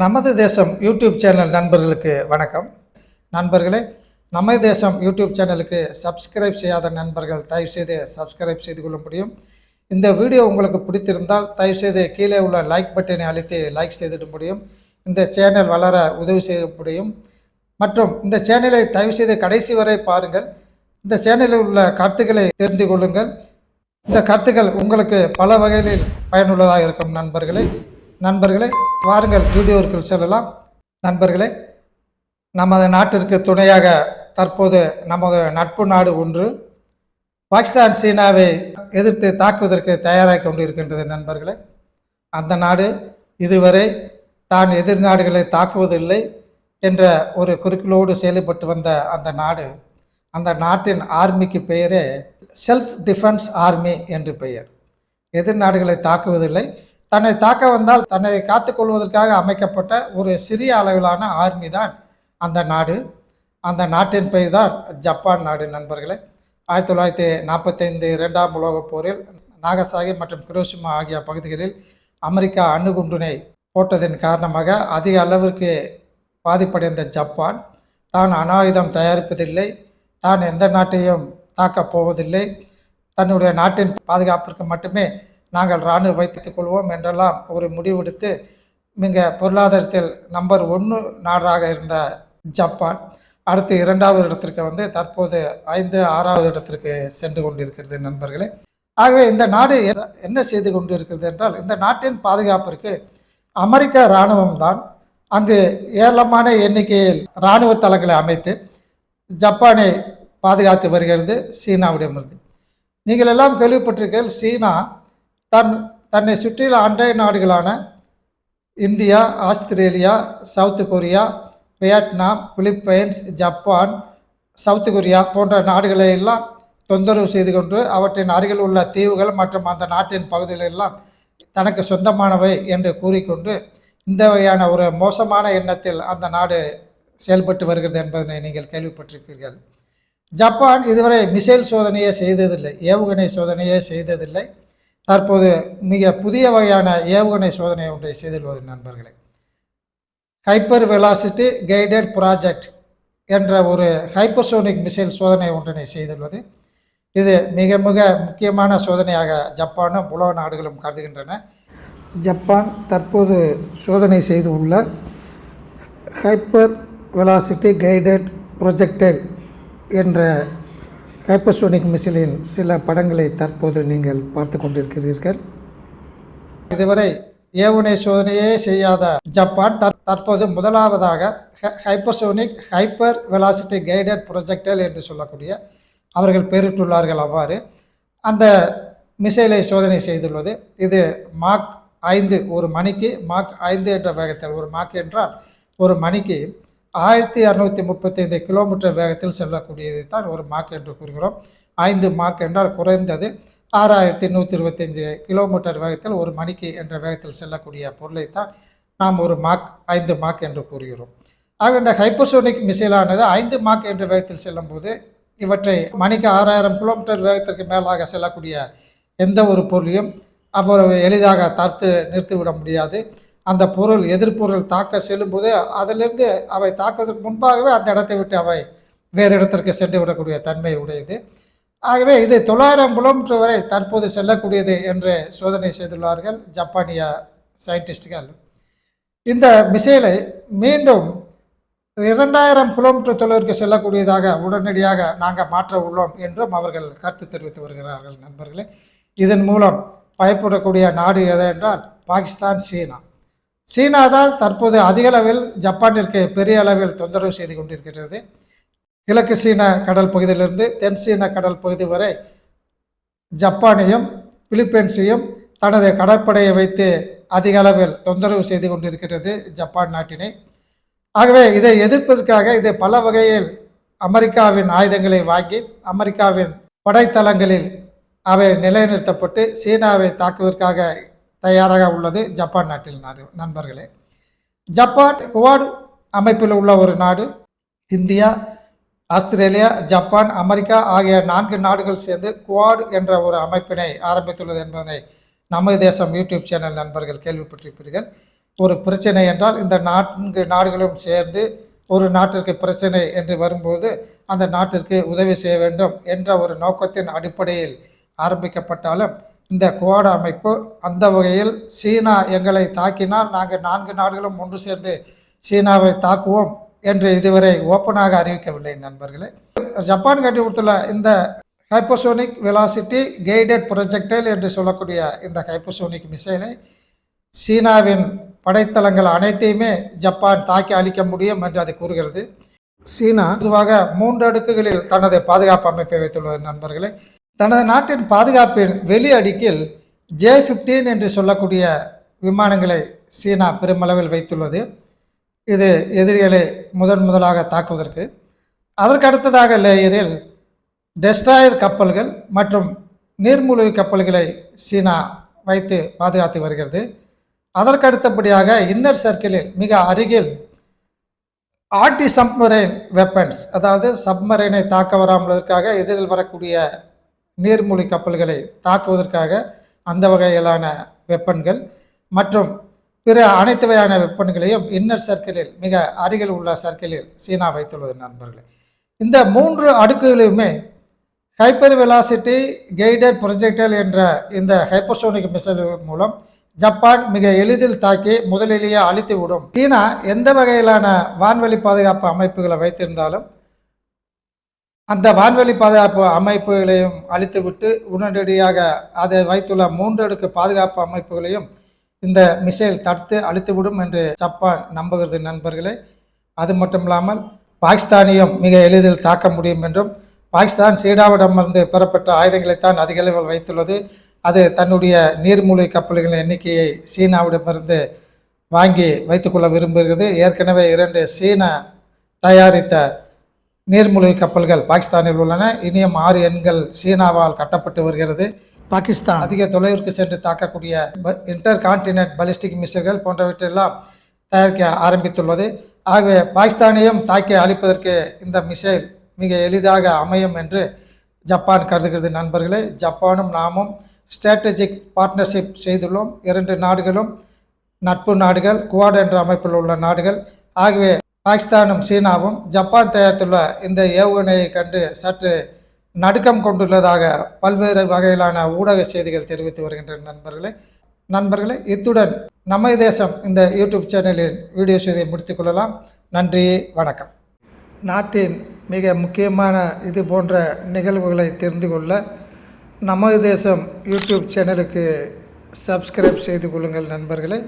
நமது தேசம் YouTube channel நண்பர்களுக்கு வணக்கம். நண்பர்களே நமது தேசம் யூடியூப் சேனலுக்கு சப்ஸ்கிரைப் செய்யாத நண்பர்கள் தயவுசெய்து சப்ஸ்கிரைப் செய்து கொள்ள முடியும். இந்த வீடியோ உங்களுக்கு பிடித்திருந்தால் தயவுசெய்து கீழே உள்ள லைக் பட்டனை அழுத்தி லைக் செய்திட முடியும். இந்த சேனல் வளர உதவி செய்ய முடியும். மற்றும் இந்த சேனலை தயவுசெய்து கடைசி வரை பாருங்கள். இந்த சேனலில் உள்ள கருத்துக்களை தெரிந்து கொள்ளுங்கள். இந்த கருத்துக்கள் உங்களுக்கு பல வகைகளில் பயனுள்ளதாக இருக்கும் நண்பர்களே. நண்பர்களே வாருங்கள் வீடியோவிற்குள் செல்லலாம். நண்பர்களே நமது நாட்டிற்கு துணையாக தற்போது நமது நட்பு நாடு ஒன்று. பாகிஸ்தான் சீனாவை எதிர்த்து தாக்குவதற்கு தயாராகி கொண்டிருக்கின்றது நண்பர்களே. அந்த நாடு இதுவரை தான் எதிர் நாடுகளை தாக்குவதில்லை என்ற ஒரு குறிக்கோளோடு செயல்பட்டு வந்த அந்த நாடு அந்த நாட்டின் ஆர்மிக்கு பெயரே செல்ஃப் டிஃபென்ஸ் ஆர்மி என்று பெயர். எதிர் நாடுகளை தாக்குவதில்லை தன்னை தாக்க வந்தால் தன்னை காத்துக்கொள்வதற்காக அமைக்கப்பட்ட ஒரு சிறிய அளவிலான ஆர்மி தான் அந்த நாடு. அந்த நாட்டின் பெயர் தான் ஜப்பான் நாடு நண்பர்களே. ஆயிரத்தி தொள்ளாயிரத்தி நாற்பத்தைந்து இரண்டாம் உலகப் போரில் நாகசாகி மற்றும் கிரோஷிமா ஆகிய பகுதிகளில் அமெரிக்கா அணுகுண்டுனை போட்டதன் காரணமாக அதிக அளவிற்கு பாதிப்படைந்த ஜப்பான் தான் அணாயுதம் தயாரிப்பதில்லை தான் எந்த நாட்டையும் தாக்கப் போவதில்லை. தன்னுடைய நாட்டின் பாதுகாப்பிற்கு மட்டுமே நாங்கள் இராணுவ வைத்துக் கொள்வோம் என்றெல்லாம் ஒரு முடிவெடுத்து மிக பொருளாதாரத்தில் நம்பர் ஒன்று நாடாக இருந்த ஜப்பான் அடுத்து இரண்டாவது இடத்திற்கு வந்து தற்போது ஐந்து ஆறாவது இடத்திற்கு சென்று கொண்டிருக்கிறது நண்பர்களே. ஆகவே இந்த நாடு என்ன- என்ன செய்து கொண்டிருக்கிறது என்றால் இந்த நாட்டின் பாதுகாப்பிற்கு அமெரிக்க இராணுவம்தான் அங்கு ஏராளமான எண்ணிக்கையில் இராணுவ தளங்களை அமைத்து ஜப்பானை பாதுகாத்து வருகிறது சீனாவிடமிருந்து. நீங்கள் எல்லாம் கேள்விப்பட்டிருக்கீர்கள் சீனா தன் தன்னை சுற்றியுள்ள அண்டை நாடுகளான India Australia south Korea Vietnam Philippines Japan south Korea போன்ற நாடுகளை எல்லாம் தொந்தரவு செய்து கொண்டு அவற்றின் அருகில் உள்ள தீவுகள் மற்றும் அந்த நாட்டின் பகுதிகளெல்லாம் தனக்கு சொந்தமானவை என்று கூறிக்கொண்டு இந்த வகையான ஒரு மோசமான எண்ணத்தில் அந்த நாடு செயல்பட்டு வருகிறது என்பதனை நீங்கள் கேள்விப்பட்டிருப்பீர்கள். ஜப்பான் இதுவரை மிசைல் சோதனையே செய்ததில்லை ஏவுகணை சோதனையே செய்ததில்லை. தற்போது மிக புதிய வகையான ஏவுகணை சோதனை ஒன்றை செய்துள்ளது நண்பர்களே. ஹைப்பர் வெலாசிட்டி கைடட் ப்ராஜெக்ட் என்ற ஒரு ஹைப்பர்சோனிக் மிசைல் சோதனை ஒன்றினை செய்துள்ளது. இது மிக மிக முக்கியமான சோதனையாக ஜப்பானும் உலக நாடுகளும் கருதுகின்றன. ஜப்பான் தற்போது சோதனை செய்து உள்ள ஹைப்பர் வெலாசிட்டி கைடட் ப்ரொஜெக்டைல் என்ற ஹைப்பர்சோனிக் மிசிலின் சில படங்களை தற்போது நீங்கள் பார்த்து கொண்டிருக்கிறீர்கள். இதுவரை ஏவுனை சோதனையே செய்யாத ஜப்பான் தற்போது முதலாவதாக hypersonic hyper velocity guided projectile என்று சொல்லக்கூடிய அவர்கள் பெயரிட்டுள்ளார்கள் அவ்வாறு. அந்த மிசைலை சோதனை செய்துள்ளது. இது மாக் ஐந்து ஒரு மணிக்கு மாக் ஐந்து என்ற வேகத்தில் ஒரு மாக் என்றால் ஒரு மணிக்கு ஆயிரத்தி இரநூத்தி முப்பத்தைந்து கிலோமீட்டர் வேகத்தில் செல்லக்கூடியது தான் ஒரு மாக் என்று கூறுகிறோம். ஐந்து மாக் என்றால் குறைந்தது ஆறாயிரத்தி நூற்றி இருபத்தஞ்சு கிலோமீட்டர் வேகத்தில் ஒரு மணிக்கு என்ற வேகத்தில் செல்லக்கூடிய பொருளைத்தான் நாம் ஒரு மாக் ஐந்து மாக் என்று கூறுகிறோம். ஆக இந்த ஹைப்பர்சோனிக் மிசைலானது ஐந்து மாக் என்ற வேகத்தில் செல்லும்போது இவற்றை மணிக்கு ஆறாயிரம் கிலோமீட்டர் வேகத்திற்கு மேலாக செல்லக்கூடிய எந்த ஒரு பொருளையும் அவ்வளவு எளிதாக தடுத்து நிறுத்திவிட முடியாது. அந்த பொருள் எதிர்பொருள் தாக்க செல்லும்போது அதிலிருந்து அவை தாக்குவதற்கு முன்பாகவே அந்த இடத்தை விட்டு அவை வேறு இடத்திற்கு சென்று விடக்கூடிய தன்மை உடையது. ஆகவே இது தொள்ளாயிரம் கிலோமீட்டர் வரை தற்போது செல்லக்கூடியது என்று சோதனை செய்துள்ளார்கள் ஜப்பானிய சயின்டிஸ்டுகள். இந்த மிசைலை மீண்டும் இரண்டாயிரம் கிலோமீட்டர் தொலைவிற்கு செல்லக்கூடியதாக உடனடியாக நாங்கள் மாற்ற உள்ளோம் என்றும் அவர்கள் கருத்து தெரிவித்து வருகிறார்கள் நண்பர்களே. இதன் மூலம் பயப்படக்கூடிய நாடு எது என்றால் பாகிஸ்தான் சீனா. சீனா தான் தற்போது அதிக அளவில் ஜப்பானிற்கு பெரிய அளவில் தொந்தரவு செய்து கொண்டிருக்கிறது கிழக்கு சீன கடல் பகுதியிலிருந்து தென் சீன கடல் பகுதி வரை ஜப்பானையும் பிலிப்பைன்ஸையும் தனது கடற்படையை வைத்து அதிக அளவில் தொந்தரவு செய்து கொண்டிருக்கிறது ஜப்பான் நாட்டினை. ஆகவே இதை எதிர்ப்பதற்காக இது பல வகையில் அமெரிக்காவின் ஆயுதங்களை வாங்கி அமெரிக்காவின் படைத்தளங்களில் அவை நிலைநிறுத்தப்பட்டு சீனாவை தாக்குவதற்காக தயாராக உள்ளது ஜப்பான் நாட்டில் நண்பர்களே. ஜப்பான் குவாடு அமைப்பில் உள்ள ஒரு நாடு. இந்தியா ஆஸ்திரேலியா ஜப்பான் அமெரிக்கா ஆகிய நான்கு நாடுகள் சேர்ந்து குவாடு என்ற ஒரு அமைப்பினை ஆரம்பித்துள்ளது என்பதனை நமது தேசம் யூடியூப் சேனல் நண்பர்கள் கேள்விப்பட்டிருப்பீர்கள். ஒரு பிரச்சனை என்றால் இந்த நான்கு நாடுகளும் சேர்ந்து ஒரு நாட்டிற்கு பிரச்சனை என்று வரும்போது அந்த நாட்டிற்கு உதவி செய்ய வேண்டும் என்ற ஒரு நோக்கத்தின் அடிப்படையில் ஆரம்பிக்கப்பட்டாலும் இந்த குவாட் அமைப்பு அந்த வகையில் சீனா எங்களை தாக்கினால் நாங்கள் நான்கு நாடுகளும் ஒன்று சேர்ந்து சீனாவை தாக்குவோம் என்று இதுவரை ஓப்பனாக அறிவிக்கவில்லை நண்பர்களே. ஜப்பான் கண்டுபிடித்துள்ள இந்த ஹைப்போசோனிக் வெலாசிட்டி கைடட் ப்ரொஜெக்டைல் என்று சொல்லக்கூடிய இந்த ஹைப்போசோனிக் மிசைலை சீனாவின் படைத்தளங்கள் அனைத்தையுமே ஜப்பான் தாக்கி அழிக்க முடியும் என்று அது கூறுகிறது. சீனா பொதுவாக மூன்று அடுக்குகளில் தனது பாதுகாப்பு அமைப்பை வைத்துள்ளது நண்பர்களே. தனது நாட்டின் பாதுகாப்பின் வெளி அடுக்கில் ஜே ஃபிஃப்டீன் என்று சொல்லக்கூடிய விமானங்களை சீனா பெருமளவில் வைத்துள்ளது. இது எதிரிகளை முதன் முதலாக தாக்குவதற்கு. அதற்கு அடுத்ததாக லேயரில் டெஸ்ட்ராயர் கப்பல்கள் மற்றும் நீர்மூழ்கி கப்பல்களை சீனா வைத்து பாதுகாத்து வருகிறது. அதற்கு அடுத்தபடியாக இன்னர் சர்க்கிளில் மிக அருகில் ஆன்டி சப்மரைன் வெப்பன்ஸ் அதாவது சப்மரைனை தாக்க வராமலதற்காக எதிரில் வரக்கூடிய நீர்மூழ்கி கப்பல்களை தாக்குவதற்காக அந்த வகையிலான வெப்பன்கள் மற்றும் பிற அனைத்து வகையான வெப்பன்களையும் இன்னர் சர்க்கிளில் மிக அருகில் உள்ள சர்க்கிளில் சீனா வைத்துள்ளது நண்பர்களே. இந்த மூன்று அடுக்குகளையுமே ஹைப்பர் வெலாசிட்டி கைடட் ப்ரொஜெக்டல் என்ற இந்த ஹைப்பர்சோனிக் மிசைல் மூலம் ஜப்பான் மிக எளிதில் தாக்கி முதலிலேயே அழித்து விடும் சீனா எந்த வகையிலான வான்வெளி பாதுகாப்பு அமைப்புகளை வைத்திருந்தாலும் அந்த வான்வெளி பாதுகாப்பு அமைப்புகளையும் அழித்துவிட்டு உடனடியாக அதை வைத்துள்ள மூன்று அடுக்கு பாதுகாப்பு அமைப்புகளையும் இந்த மிசைல் தடுத்து அழித்துவிடும் என்று ஜப்பான் நம்புகிறது நண்பர்களே. அது மட்டும் இல்லாமல் பாகிஸ்தானையும் மிக எளிதில் தாக்க முடியும் என்றும் பாகிஸ்தான் சீனாவிடமிருந்து பெறப்பட்ட ஆயுதங்களைத்தான் அதிக அளவில் வைத்துள்ளது. அது தன்னுடைய நீர்மூழ்கி கப்பல்களின் எண்ணிக்கையை சீனாவிடமிருந்து வாங்கி வைத்துக்கொள்ள விரும்புகிறது. ஏற்கனவே இரண்டு சீனா தயாரித்த நீர்மூழ்கி கப்பல்கள் பாகிஸ்தானில் உள்ளன. இனியும் ஆறு எண்கள் சீனாவால் கட்டப்பட்டு வருகிறது. பாகிஸ்தான். அதிக தொலைவிற்கு சென்று தாக்கக்கூடிய இன்டர் கான்டினென்ட் பலிஸ்டிக் மிசைல்கள் போன்றவற்றெல்லாம் தயாரிக்க ஆரம்பித்துள்ளது. ஆகவே பாகிஸ்தானையும் தாக்கி அழிப்பதற்கு இந்த மிசைல் மிக எளிதாக அமையும் என்று ஜப்பான் கருதுகிறது. நண்பர்களே ஜப்பானும் நாமும் ஸ்ட்ராட்டஜிக் பார்ட்னர்ஷிப் செய்துள்ளோம். இரண்டு நாடுகளும் நட்பு நாடுகள் குவாட் என்ற அமைப்பில் உள்ள நாடுகள். ஆகவே பாகிஸ்தானும் சீனாவும் ஜப்பான் தயாரித்துள்ள இந்த ஏவுகணையை கண்டு சற்று நடுக்கம் கொண்டுள்ளதாக பல்வேறு வகையிலான ஊடக செய்திகள் தெரிவித்து வருகின்றன நண்பர்களே. நண்பர்களே இத்துடன் நம்ம தேசம் இந்த யூடியூப் சேனலின் வீடியோ செய்தியை முடித்துக்கொள்ளலாம் நன்றி வணக்கம். நாட்டின் மிக முக்கியமான இது போன்ற நிகழ்வுகளை தெரிந்து கொள்ள நமது தேசம் யூடியூப் சேனலுக்கு சப்ஸ்கிரைப் செய்து கொள்ளுங்கள் நண்பர்களே.